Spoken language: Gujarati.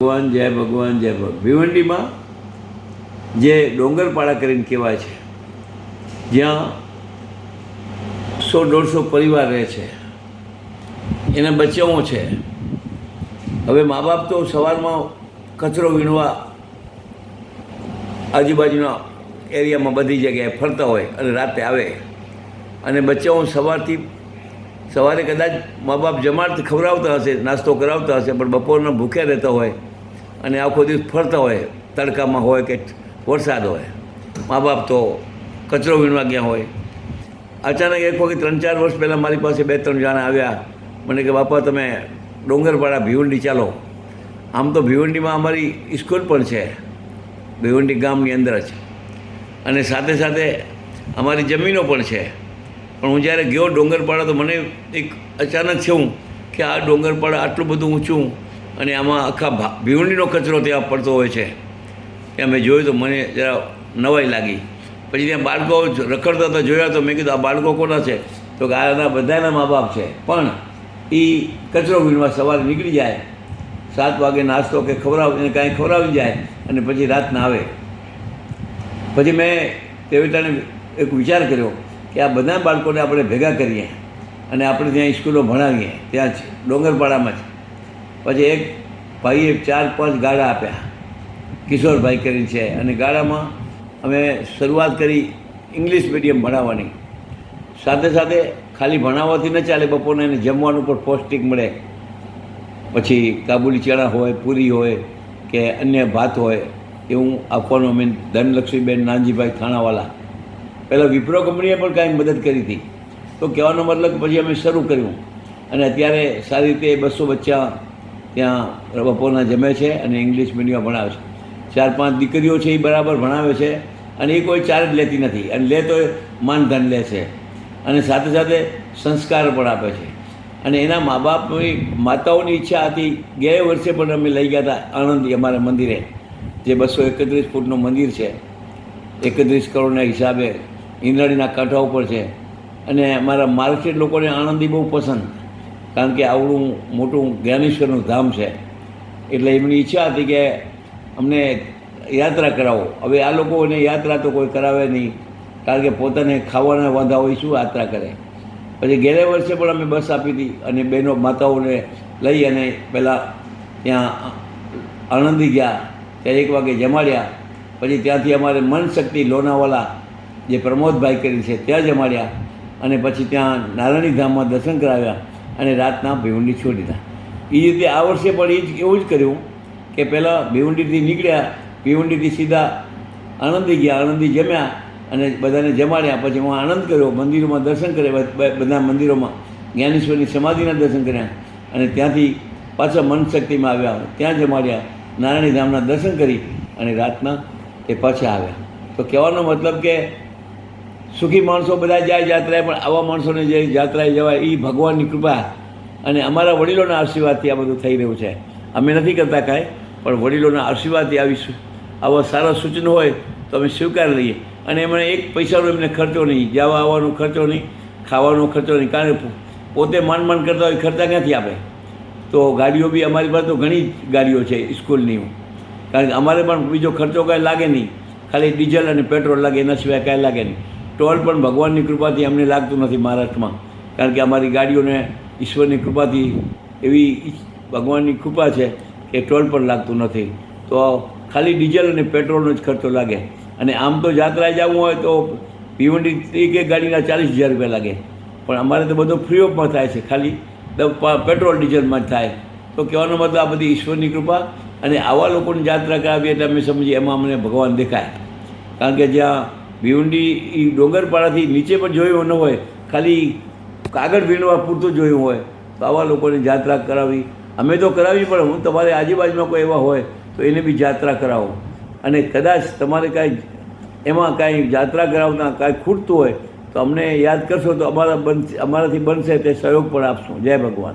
ભગવાન, જય ભગવાન જય ભગવાન. ભિવંડીમાં જે ડોંગરપાડા કરીને કહેવાય છે, જ્યાં સો દોઢસો પરિવાર રહે છે, એના બચ્ચાઓ છે. હવે મા બાપ તો સવારમાં કચરો વીણવા આજુબાજુના એરિયામાં બધી જગ્યાએ ફરતા હોય અને રાતે આવે. અને બચ્ચાઓ સવારથી, સવારે કદાચ મા બાપ જમાડ ખવડાવતા હશે, નાસ્તો કરાવતા હશે, પણ બપોરના ભૂખ્યા રહેતા હોય અને આખો દિવસ ફરતા હોય, તડકામાં હોય કે વરસાદ હોય. મા બાપ તો કચરો વીણવા ગયા હોય. અચાનક એક વખત ત્રણ ચાર વર્ષ પહેલાં મારી પાસે બે ત્રણ જણા આવ્યા. મને કે, બાપા, તમે ડોંગરપાડા ભીવંડી ચાલો. આમ તો ભીવંડીમાં અમારી સ્કૂલ પણ છે. ભીવંડી ગામની અંદર જ. અને સાથે સાથે અમારી જમીનો પણ છે. પણ હું જ્યારે ગયો ડોંગરપાડા તો મને એક અચાનક થયું કે આ ડોંગરપાડા આટલું બધું ઊંચું અને આમાં આખા ભા- ભીવંડીનો કચરો ત્યાં પડતો હોય છે. એ અમે જોયું તો મને જરા નવાઈ લાગી. પછી ત્યાં બાળકો રખડતા હતા, જોયા તો મેં કીધું, આ બાળકો કોના છે? તો કે આના બધાના મા બાપ છે. પણ એ કચરો વીણવા સવારે નીકળી જાય. સાત વાગે નાસ્તો કે ખવડાવ, એને કાંઈ ખવડાવી જાય અને પછી રાતના આવે. પછી મેં તેવીટાને એક વિચાર કર્યો કે આ બધા બાળકોને આપણે ભેગા કરીએ અને આપણે ત્યાં સ્કૂલો ભણાવીએ. ત્યાં જ ડોંગરપાડામાં જ. પછી એક ભાઈએ ચાર, પાંચ ગાળા આપ્યા. કિશોરભાઈ કરીને છે. અને ગાળામાં અમે શરૂઆત કરી ઇંગ્લિશ મીડિયમ ભણાવવાની. સાથે સાથે ખાલી ભણાવવાથી ન ચાલે, બપોરને એને જમવાનું પણ પૌષ્ટિક મળે. પછી કાબુલી ચણા હોય, પૂરી હોય કે અન્ય ભાત હોય એવું આપવાનું અમે ધનલક્ષ્મીબેન નાનજીભાઈ થાણાવાલા. પહેલાં વિપ્રો કંપનીએ પણ કાંઈ મદદ કરી હતી. તો કહેવાનો મતલબ પછી અમે શરૂ કર્યું. અને અત્યારે સારી રીતે બસો બચ્ચા ત્યાં બપોરના જમે છે અને ઇંગ્લિશ મીડિયમ ભણાવે છે. ચાર પાંચ દીકરીઓ છે એ બરાબર ભણાવે છે અને એ કોઈ ચાર્જ લેતી નથી. અને લે તો એ માનધન લે છે. અને સાથે સાથે સંસ્કાર પણ આપે છે. અને એના મા બાપની માતાઓની ઈચ્છા હતી. ગયા વર્ષે પણ અમે લઈ ગયા હતા આણંદી અમારા મંદિરે, જે બસો એકત્રીસ ફૂટનું મંદિર છે. એકત્રીસ કરોડના હિસાબે ઈંદરાણીના કાંઠા ઉપર છે. અને અમારા માર્કેટ લોકોને આણંદી બહુ પસંદ. કારણ કે આવડું મોટું જ્ઞાનેશ્વરનું ધામ છે. એટલે એમની ઈચ્છા હતી કે અમને યાત્રા કરાવો. હવે આ લોકોને યાત્રા તો કોઈ કરાવે નહીં, કારણ કે પોતાને ખાવાના વાંધા હોય શું યાત્રા કરે. પછી ગયા વર્ષે પણ અમે બસ આપી હતી અને બહેનો માતાઓને લઈ અને પહેલાં ત્યાં આણંદી ગયા. ત્યાં એક વાગે જમાડ્યા. પછી ત્યાંથી અમારે મન શક્તિ લોનાવાલા જે પ્રમોદભાઈ કરી છે, ત્યાં જમાડ્યા. અને પછી ત્યાં નારાયણી ધામમાં દર્શન કરાવ્યા. અને રાતના ભીવંડી છોડી દીધા. એ રીતે આ વર્ષે પણ એ જ એવું જ કર્યું કે પહેલાં ભીવંડીથી નીકળ્યા, ભીવંડીથી સીધા આણંદી ગયા, આણંદી જમ્યા અને બધાને જમાડ્યા. પછી હું આનંદ કર્યો, મંદિરોમાં દર્શન કર્યા, બધા મંદિરોમાં જ્ઞાનેશ્વરની સમાધિના દર્શન કર્યા અને ત્યાંથી પાછા મનશક્તિમાં આવ્યા. ત્યાં જમાડ્યા, નારાયણી ધામના દર્શન કરી અને રાતના એ પાછા આવ્યા. તો કહેવાનો મતલબ કે સુખી માણસો બધા જાય યાત્રાએ, પણ આવા માણસોને જે યાત્રાએ જવાય એ ભગવાનની કૃપા. અને અમારા વડીલોના આશીર્વાદથી આ બધું થઈ રહ્યું છે. અમે નથી કરતા કાંઈ, પણ વડીલોના આશીર્વાદથી આવી સુ- આવા સારા સૂચનો હોય તો અમે સ્વીકાર લઈએ. અને એમણે એક પૈસાનો એમને ખર્ચો નહીં. જવા આવવાનો ખર્ચો નહીં, ખાવાનો ખર્ચો નહીં. કારણ કે પોતે માંડ માંડ કરતા હોય, ખર્ચા ક્યાંથી આપે? તો ગાડીઓ બી અમારી પાસે તો ઘણી ગાડીઓ છે સ્કૂલની. કારણ કે અમારે પણ બીજો ખર્ચો કાંઈ લાગે નહીં. ખાલી ડીઝલ અને પેટ્રોલ લાગે, એના સિવાય કાંઈ લાગે નહીં. ટોલ પણ ભગવાનની કૃપાથી અમને લાગતું નથી મહારાષ્ટ્રમાં. કારણ કે અમારી ગાડીઓને ઈશ્વરની કૃપાથી એવી ભગવાનની કૃપા છે કે ટોલ પણ લાગતું નથી. તો ખાલી ડીઝલ અને પેટ્રોલનો જ ખર્ચો લાગે. અને આમ તો જાત્રાએ જવું હોય તો ભીવંડી કે ગાડીના ચાલીસ હજાર રૂપિયા લાગે. પણ અમારે તો બધું ફ્રી ઓફમાં થાય છે. ખાલી પેટ્રોલ ડીઝલમાં જ થાય. તો કહેવાનો મતલબ આ બધી ઈશ્વરની કૃપા અને આવા લોકોની યાત્રા કરાવીએ એટલે અમે સમજીએ એમાં અમને ભગવાન દેખાય. કારણ કે જ્યાં ભીવંડી એ ડોંગરપાડાથી નીચે પણ જોયું ન હોય, ખાલી કાગળ વીણવા પૂરતું જોયું હોય, તો આવા લોકોને જાત્રા કરાવી. અમે તો કરાવી, પણ હું તમારે આજુબાજુમાં કોઈ એવા હોય, તો એને બી જાત્રા કરાવો. અને કદાચ તમારે કાંઈ એમાં કાંઈ જાત્રા કરાવતા કાંઈ ખૂટતું હોય, તો અમને યાદ કરશો તો અમારા બન, અમારાથી બનશે તે સહયોગ પણ આપશું. જય ભગવાન.